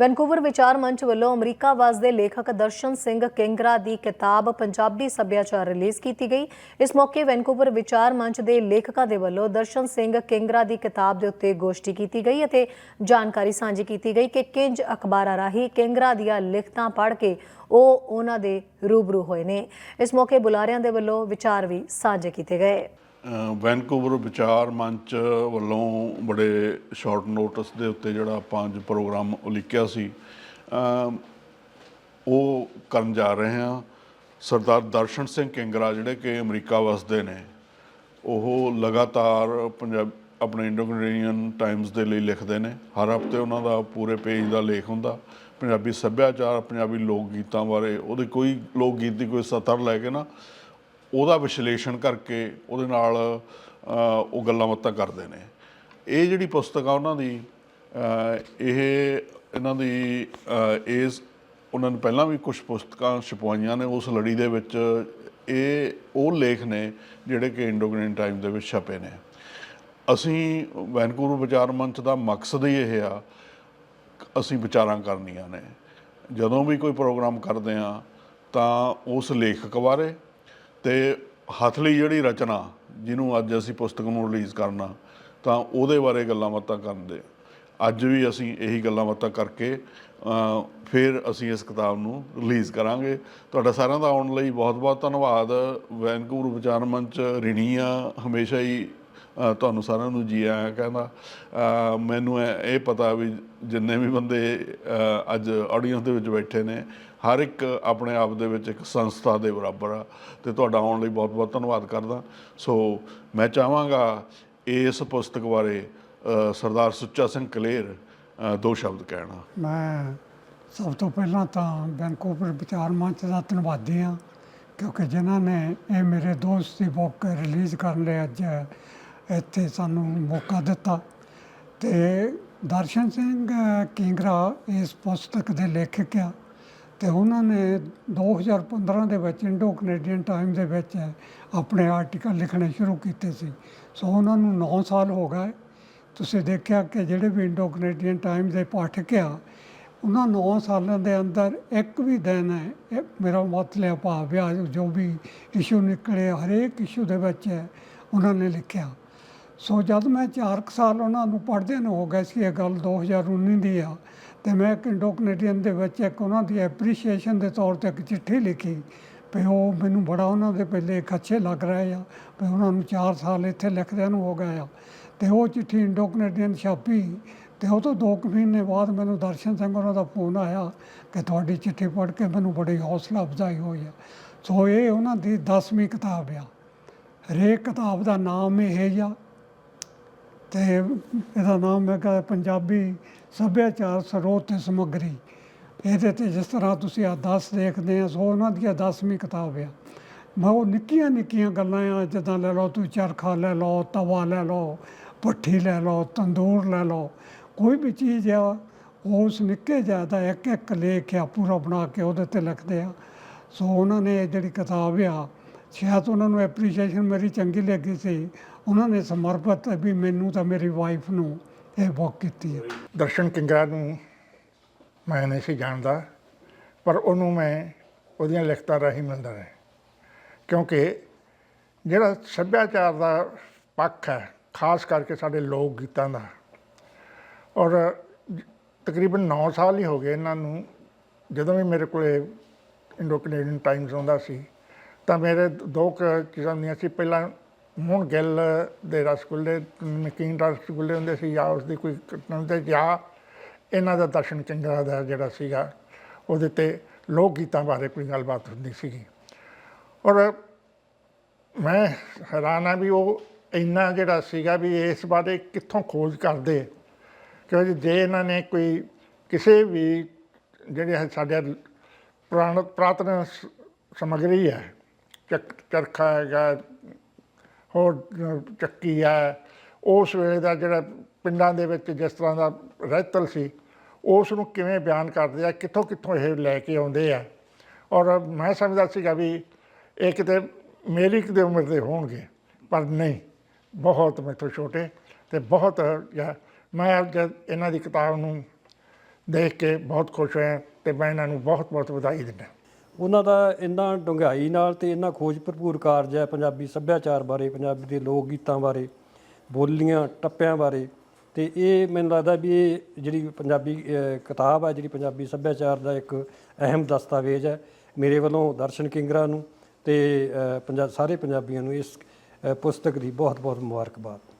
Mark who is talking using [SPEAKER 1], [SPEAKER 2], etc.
[SPEAKER 1] Vancouver ਵਿਚਾਰ ਮੰਚ ਵੱਲੋਂ ਅਮਰੀਕਾ ਵਸਦੇ ਲੇਖਕ ਦਰਸ਼ਨ ਸਿੰਘ ਕਿੰਗਰਾ ਦੀ ਕਿਤਾਬ ਪੰਜਾਬੀ ਸੱਭਿਆਚਾਰ ਰਿਲੀਜ਼ ਕੀਤੀ ਗਈ। ਇਸ ਮੌਕੇ ਵੈਨਕੂਵਰ ਵਿਚਾਰ ਮੰਚ ਦੇ ਲੇਖਕਾਂ ਦੇ ਵੱਲੋਂ ਦਰਸ਼ਨ ਸਿੰਘ ਕਿੰਗਰਾ ਦੀ ਕਿਤਾਬ ਦੇ ਉੱਤੇ ਗੋਸ਼ਟੀ ਕੀਤੀ ਗਈ ਅਤੇ ਜਾਣਕਾਰੀ ਸਾਂਝੀ ਕੀਤੀ ਗਈ ਕਿ ਕਿੰਜ ਅਖਬਾਰਾਂ ਰਾਹੀਂ ਕਿੰਗਰਾ ਦੀਆਂ ਲਿਖਤਾਂ ਪੜ੍ਹ ਕੇ ਉਹ ਉਹਨਾਂ ਦੇ ਰੂਬਰੂ ਹੋਏ ਨੇ। ਇਸ ਮੌਕੇ ਬੁਲਾਰਿਆਂ ਦੇ ਵੱਲੋਂ ਵਿਚਾਰ ਵੀ ਸਾਂਝੇ ਕੀਤੇ ਗਏ।
[SPEAKER 2] ਵੈਨਕੂਵਰ ਵਿਚਾਰ ਮੰਚ ਵੱਲੋਂ ਬੜੇ ਸ਼ਾਰਟ ਨੋਟਿਸ ਦੇ ਉੱਤੇ ਜਿਹੜਾ ਆਪਾਂ ਅੱਜ ਪ੍ਰੋਗਰਾਮ ਉਲੀਕਿਆ ਸੀ ਉਹ ਕਰਨ ਜਾ ਰਹੇ ਹਾਂ। ਸਰਦਾਰ ਦਰਸ਼ਨ ਸਿੰਘ ਕਿੰਗਰਾ ਜਿਹੜੇ ਕਿ ਅਮਰੀਕਾ ਵਸਦੇ ਨੇ, ਉਹ ਲਗਾਤਾਰ ਪੰਜਾਬ ਆਪਣੇ ਇੰਡੋ ਕੈਨੇਡੀਅਨ ਟਾਈਮਜ਼ ਦੇ ਲਈ ਲਿਖਦੇ ਨੇ। ਹਰ ਹਫ਼ਤੇ ਉਹਨਾਂ ਦਾ ਪੂਰੇ ਪੇਜ ਦਾ ਲੇਖ ਹੁੰਦਾ। ਪੰਜਾਬੀ ਸੱਭਿਆਚਾਰ, ਪੰਜਾਬੀ ਲੋਕ ਗੀਤਾਂ ਬਾਰੇ ਉਹਦੇ ਕੋਈ ਲੋਕ ਗੀਤ ਦੀ ਕੋਈ ਸਤਰ ਲੈ ਕੇ ਨਾ ਉਹਦਾ ਵਿਸ਼ਲੇਸ਼ਣ ਕਰਕੇ ਉਹਦੇ ਨਾਲ ਉਹ ਗੱਲਾਂ ਬਾਤਾਂ ਕਰਦੇ ਨੇ। ਇਹ ਜਿਹੜੀ ਪੁਸਤਕ ਆ ਉਹਨਾਂ ਦੀ ਇਹ ਇਹਨਾਂ ਦੀ ਇਸ ਉਹਨਾਂ ਨੇ ਪਹਿਲਾਂ ਵੀ ਕੁਝ ਪੁਸਤਕਾਂ ਛਪਵਾਈਆਂ ਨੇ, ਉਸ ਲੜੀ ਦੇ ਵਿੱਚ ਇਹ ਉਹ ਲੇਖ ਨੇ ਜਿਹੜੇ ਕਿ ਇੰਡੋਗ੍ਰੀਨ ਟਾਈਮ ਦੇ ਵਿੱਚ ਛਪੇ ਨੇ। ਅਸੀਂ ਵੈਨਕੂਵਰ ਵਿਚਾਰ ਮੰਚ ਦਾ ਮਕਸਦ ਹੀ ਇਹ ਆ, ਅਸੀਂ ਵਿਚਾਰਾਂ ਕਰਨੀਆਂ ਨੇ। ਜਦੋਂ ਵੀ ਕੋਈ ਪ੍ਰੋਗਰਾਮ ਕਰਦੇ ਆ, ਤਾਂ ਉਸ ਲੇਖਕ ਬਾਰੇ ਤੇ ਹਥਲੀ ਜਿਹੜੀ ਰਚਨਾ, ਜਿਹਨੂੰ ਅੱਜ ਅਸੀਂ ਪੁਸਤਕ ਨੂੰ ਰਿਲੀਜ਼ ਕਰਨਾ, ਤਾਂ ਉਹਦੇ ਬਾਰੇ ਗੱਲਾਂ ਬਾਤਾਂ ਕਰਦੇ ਅੱਜ ਵੀ ਅਸੀਂ ਇਹੀ ਗੱਲਾਂ ਬਾਤਾਂ ਕਰਕੇ ਫਿਰ ਅਸੀਂ ਇਸ ਕਿਤਾਬ ਨੂੰ ਰਿਲੀਜ਼ ਕਰਾਂਗੇ। ਤੁਹਾਡਾ ਸਾਰਿਆਂ ਦਾ ਆਉਣ ਲਈ ਬਹੁਤ-ਬਹੁਤ ਧੰਨਵਾਦ। ਵੈਨਕੂਵਰ ਵਿਚਾਰ ਮੰਚ, ਰਿਣੀਆ, ਹਮੇਸ਼ਾ ਹੀ ਤੁਹਾਨੂੰ ਸਾਰਿਆਂ ਨੂੰ ਜੀ ਆਇਆਂ ਕਹਿੰਦਾ ਮੈਨੂੰ ਇਹ ਇਹ ਪਤਾ ਵੀ ਜਿੰਨੇ ਵੀ ਬੰਦੇ ਅੱਜ ਆਡੀਅנס ਦੇ ਵਿੱਚ ਬੈਠੇ ਨੇ, ਹਰ ਇੱਕ ਆਪਣੇ ਆਪ ਦੇ ਵਿੱਚ ਇੱਕ ਸੰਸਥਾ ਦੇ ਬਰਾਬਰ ਆ ਤੇ ਤੁਹਾਡਾ ਆਉਣ ਲਈ ਬਹੁਤ-ਬਹੁਤ ਧੰਨਵਾਦ ਕਰਦਾ। ਸੋ ਮੈਂ ਚਾਹਾਂਗਾ ਇਸ ਪੁਸਤਕ ਬਾਰੇ ਸਰਦਾਰ ਸੁੱਚਾ ਸਿੰਘ ਕਲੇਰ ਦੋ ਸ਼ਬਦ ਕਹਿਣਾ।
[SPEAKER 3] ਮੈਂ ਸਭ ਤੋਂ ਪਹਿਲਾਂ ਤਾਂ ਵੈਨਕੂਵਰ ਵਿਚਾਰ ਮੰਚ ਦਾ ਧੰਨਵਾਦੀ ਹਾਂ, ਕਿਉਂਕਿ ਜਿਨ੍ਹਾਂ ਨੇ ਇਹ ਮੇਰੇ ਦੋਸਤ ਦੀ ਬੁੱਕ ਰਿਲੀਜ਼ ਕਰਨ ਲਈ ਅੱਜ ਇੱਥੇ ਸਾਨੂੰ ਮੌਕਾ ਦਿੱਤਾ ਤੇ ਦਰਸ਼ਨ ਸਿੰਘ ਕਿੰਗਰਾ ਇਸ ਪੁਸਤਕ ਦੇ ਲੇਖਕ ਆ ਤੇ ਉਹਨਾਂ ਨੇ 2015 ਦੇ ਵਿੱਚ ਇੰਡੋ ਕੈਨੇਡੀਅਨ ਟਾਈਮ ਦੇ ਵਿੱਚ ਆਪਣੇ ਆਰਟੀਕਲ ਲਿਖਣੇ ਸ਼ੁਰੂ ਕੀਤੇ ਸੀ। ਸੋ ਉਹਨਾਂ ਨੂੰ 9 ਸਾਲ ਹੋ ਗਏ। ਤੁਸੀਂ ਦੇਖਿਆ ਕਿ ਜਿਹੜੇ ਵੀ ਇੰਡੋ ਕੈਨੇਡੀਅਨ ਟਾਈਮ ਦੇ ਪਾਠਕ ਆ, ਉਹਨਾਂ 9 ਸਾਲਾਂ ਦੇ ਅੰਦਰ ਇੱਕ ਵੀ ਦਿਨ ਹੈ, ਇਹ ਮੇਰਾ ਮਤਲਬ ਭਾਵ ਵਿਆਹ ਜੋ ਵੀ ਇਸ਼ੂ ਨਿਕਲੇ ਹਰੇਕ ਇਸ਼ੂ ਦੇ ਵਿੱਚ ਉਹਨਾਂ ਨੇ ਲਿਖਿਆ। ਸੋ ਜਦ ਮੈਂ 4 ਸਾਲ ਉਹਨਾਂ ਨੂੰ ਪੜ੍ਹਦੇ ਨੂੰ ਹੋ ਗਏ ਸੀ ਇਹ ਗੱਲ 2019 ਦੀ ਆ, ਤੇ ਮੈਂ ਇੱਕ ਇੰਡੋ ਕੈਨੇਡੀਅਨ ਦੇ ਵਿੱਚ ਇੱਕ ਉਹਨਾਂ ਦੀ ਐਪਰੀਸ਼ੀਏਸ਼ਨ ਦੇ ਤੌਰ ਤੇ ਇੱਕ ਚਿੱਠੀ ਲਿਖੀ ਵੀ ਉਹ ਮੈਨੂੰ ਬੜਾ ਉਹਨਾਂ ਦੇ ਪਹਿਲੇ ਇੱਕ ਅੱਛੇ ਲੱਗ ਰਹੇ ਆ, ਵੀ ਉਹਨਾਂ ਨੂੰ 4 ਸਾਲ ਇੱਥੇ ਲਿਖਦਿਆਂ ਨੂੰ ਹੋ ਗਏ ਆ। ਤੇ ਉਹ ਚਿੱਠੀ ਇੰਡੋ ਕੈਨੇਡੀਅਨ ਛਾਪੀ ਤੇ ਉਹ ਤੋਂ ਦੋ ਕੁ ਮਹੀਨੇ ਬਾਅਦ ਮੈਨੂੰ ਦਰਸ਼ਨ ਸਿੰਘ ਉਹਨਾਂ ਦਾ ਫੋਨ ਆਇਆ ਕਿ ਤੁਹਾਡੀ ਚਿੱਠੀ ਪੜ੍ਹ ਕੇ ਮੈਨੂੰ ਬੜੀ ਹੌਸਲਾ ਅਫਜ਼ਾਈ ਹੋਈ ਆ। ਸੋ ਇਹ ਉਹਨਾਂ ਦੀ 10ਵੀਂ ਕਿਤਾਬ ਆ। ਹਰੇਕ ਕਿਤਾਬ ਦਾ ਨਾਮ ਇਹ ਆ ਤੇ ਇਹਦਾ ਨਾਮ ਹੈਗਾ ਪੰਜਾਬੀ ਸੱਭਿਆਚਾਰ ਸਰੋਤ ਤੇ ਸਮੱਗਰੀ। ਇਹਦੇ ਤੇ ਜਿਸ ਤਰ੍ਹਾਂ ਤੁਸੀਂ ਆ 10 ਦੇਖਦੇ ਆ, ਸੋ ਉਹਨਾਂ ਦੀ 10ਵੀਂ ਕਿਤਾਬ ਆ। ਮੈਂ ਉਹ ਨਿੱਕੀਆਂ ਨਿੱਕੀਆਂ ਗੱਲਾਂ ਆ, ਜਿੱਦਾਂ ਲੈ ਲਓ ਤੁਸੀਂ ਚਰਖਾ ਲੈ ਲਓ, ਤਵਾ ਲੈ ਲਓ ਭੱਠੀ ਲੈ ਲਓ, ਤੰਦੂਰ ਲੈ ਲਓ। ਕੋਈ ਵੀ ਚੀਜ਼ ਆ, ਉਸ ਨਿੱਕੇ ਜ਼ਿਆਦਾ ਇੱਕ ਇੱਕ ਲੇਖ ਆ, ਪੂਰਾ ਬਣਾ ਕੇ ਉਹਦੇ ਤੇ ਲਿਖਦੇ ਆ। ਸੋ ਉਹਨਾਂ ਨੇ ਇਹ ਜਿਹੜੀ ਕਿਤਾਬ ਆ, ਸ਼ਾਇਦ ਉਹਨਾਂ ਨੂੰ ਐਪਰੀਸ਼ੀਏਸ਼ਨ ਮੇਰੀ ਚੰਗੀ ਲੱਗੀ ਸੀ। ਉਹਨਾਂ ਨੇ ਸਮਰਪਿਤ ਵੀ ਮੈਨੂੰ ਤਾਂ ਮੇਰੀ ਵਾਈਫ ਨੂੰ ਇਹ ਬੁੱਕ ਕੀਤੀ ਹੈ।
[SPEAKER 4] ਦਰਸ਼ਨ ਕਿੰਗਰਾ ਨੂੰ ਮੈਂ ਨਹੀਂ ਸੀ ਜਾਣਦਾ, ਪਰ ਉਹਨੂੰ ਮੈਂ ਉਹਦੀਆਂ ਲਿਖਤਾਂ ਰਾਹੀਂ ਮਿਲਦਾ ਰਿਹਾ। ਕਿਉਂਕਿ ਜਿਹੜਾ ਸੱਭਿਆਚਾਰ ਦਾ ਪੱਖ ਹੈ, ਖਾਸ ਕਰਕੇ ਸਾਡੇ ਲੋਕ ਗੀਤਾਂ ਦਾ, ਔਰ ਤਕਰੀਬਨ 9 ਸਾਲ ਹੀ ਹੋ ਗਏ ਇਹਨਾਂ ਨੂੰ, ਜਦੋਂ ਵੀ ਮੇਰੇ ਕੋਲੇ ਇੰਡੋ ਕੈਨੇਡੀਅਨ ਟਾਈਮਸ ਆਉਂਦਾ ਸੀ, ਤਾਂ ਮੇਰੇ ਦੋ ਕੁ ਚੀਜ਼ਾਂ ਹੁੰਦੀਆਂ ਸੀ। ਪਹਿਲਾਂ ਹੁਣ ਗਿੱਲ ਦੇ ਰਸਗੁੱਲੇ ਨਮਕੀਨ ਰਸਗੁੱਲੇ ਹੁੰਦੇ ਸੀ ਜਾਂ ਉਸ ਦੀ ਕੋਈ ਘਟਨਾ ਜਾਂ ਇਹਨਾਂ ਦਾ ਦਰਸ਼ਨ ਚੰਗਾ ਦਾ ਜਿਹੜਾ ਸੀਗਾ, ਉਹਦੇ ਤੇ ਲੋਕ ਗੀਤਾਂ ਬਾਰੇ ਕੋਈ ਗੱਲਬਾਤ ਹੁੰਦੀ ਸੀਗੀ। ਔਰ ਮੈਂ ਹੈਰਾਨ ਆ ਵੀ ਉਹ ਇੰਨਾ ਜਿਹੜਾ ਸੀਗਾ ਵੀ ਇਸ ਬਾਰੇ ਕਿੱਥੋਂ ਖੋਜ ਕਰਦੇ। ਕਿਉਂਕਿ ਜੇ ਇਹਨਾਂ ਨੇ ਕੋਈ ਕਿਸੇ ਵੀ ਜਿਹੜੇ ਹੈ ਸਾਡੇ ਪੁਰਾਣ ਪ੍ਰਾਤਨ ਸ- ਸਮੱਗਰੀ ਹੈ ਚਰਖਾ ਹੈਗਾ ਹੋਰ ਚੱਕੀ ਹੈ। ਉਸ ਵੇਲੇ ਦਾ ਜਿਹੜਾ ਪਿੰਡਾਂ ਦੇ ਵਿੱਚ ਜਿਸ ਤਰ੍ਹਾਂ ਦਾ ਰਹਿਤਲ ਸੀ ਉਸ ਨੂੰ ਕਿਵੇਂ ਬਿਆਨ ਕਰਦੇ ਆ ਕਿੱਥੋਂ ਕਿੱਥੋਂ ਇਹ ਲੈ ਕੇ ਆਉਂਦੇ ਆ? ਔਰ ਮੈਂ ਸਮਝਦਾ ਸੀਗਾ ਵੀ ਇਹ ਕਿਤੇ ਮੇਰੀ ਕਿਤੇ ਉਮਰ ਦੇ ਹੋਣਗੇ, ਪਰ ਨਹੀਂ। ਬਹੁਤ ਮੈਥੋਂ ਛੋਟੇ ਤੇ ਬਹੁਤ, ਜਾਂ ਮੈਂ ਜਦ ਇਹਨਾਂ ਦੀ ਕਿਤਾਬ ਨੂੰ ਦੇਖ ਕੇ ਬਹੁਤ ਖੁਸ਼ ਹੋਇਆ ਤੇ ਮੈਂ ਇਹਨਾਂ ਨੂੰ ਬਹੁਤ ਬਹੁਤ ਵਧਾਈ ਦਿੰਦਾ।
[SPEAKER 5] ਉਹਨਾਂ ਦਾ ਇੰਨਾ ਡੂੰਘਾਈ ਨਾਲ ਤੇ ਇੰਨਾ ਖੋਜ ਭਰਪੂਰ ਕਾਰਜ ਹੈ ਪੰਜਾਬੀ ਸੱਭਿਆਚਾਰ ਬਾਰੇ ਪੰਜਾਬੀ ਦੇ ਲੋਕ ਗੀਤਾਂ ਬਾਰੇ ਬੋਲੀਆਂ ਟੱਪਿਆਂ ਬਾਰੇ ਤੇ ਇਹ ਮੈਨੂੰ ਲੱਗਦਾ ਵੀ ਇਹ ਜਿਹੜੀ ਪੰਜਾਬੀ ਕਿਤਾਬ ਹੈ ਜਿਹੜੀ ਪੰਜਾਬੀ ਸੱਭਿਆਚਾਰ ਦਾ ਇੱਕ ਅਹਿਮ ਦਸਤਾਵੇਜ਼ ਹੈ ਮੇਰੇ ਵੱਲੋਂ ਦਰਸ਼ਨ ਕਿੰਗਰਾ ਨੂੰ ਤੇ ਅਹ, ਸਾਰੇ ਪੰਜਾਬੀਆਂ ਨੂੰ ਇਸ ਪੁਸਤਕ ਦੀ ਬਹੁਤ ਬਹੁਤ ਮੁਬਾਰਕਬਾਦ।